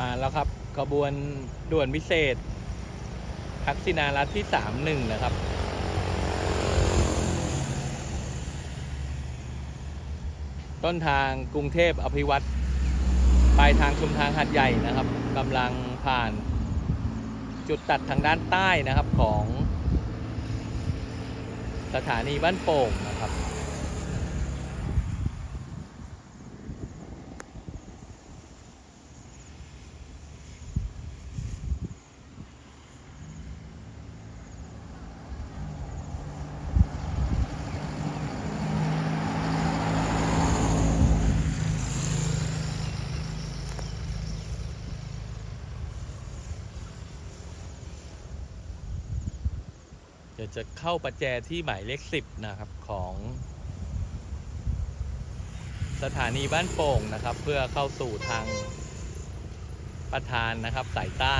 มาแล้วครับขบวนด่วนพิเศษทักษิณารัฐที่สามหนึ่งนะครับ ต้นทางกรุงเทพอภิวัตรปลายทางชุมทางหัดใหญ่นะครับกำลังผ่านจุดตัดทางด้านใต้นะครับของสถานีบ้านโป่งนะครับ เดี๋ยวจะเข้าประแจที่หมายเลขสิบนะครับของ สถานีบ้านโป่งนะครับ เพื่อเข้าสู่ทางประธานนะครับสายใต้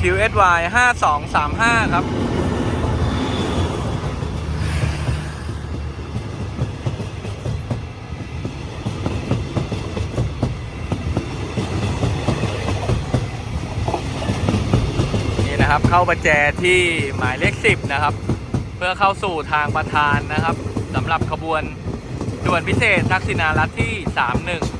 QSY 5235 ครับ นี่นะครับ เข้าประแจที่หมายเลข 10 นะครับ เพื่อเข้าสู่ทางประธานนะครับสำหรับขบวนด่วนพิเศษทักษิณารัฐที่ 31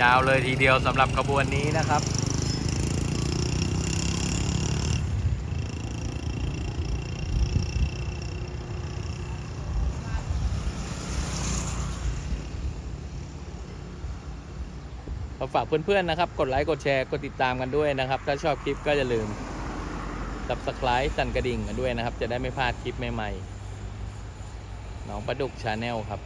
ยาวเลยทีเดียวสำหรับขบวนนี้นะครับก็ฝากเพื่อนๆนะครับ กดไลค์ กดแชร์ กดติดตามกันด้วยนะครับ ถ้าชอบคลิปก็อย่าลืม subscribe สั่นกระดิ่งกันด้วยนะครับ จะได้ไม่พลาดคลิปใหม่ๆ น้องประดุกชาแนลครับ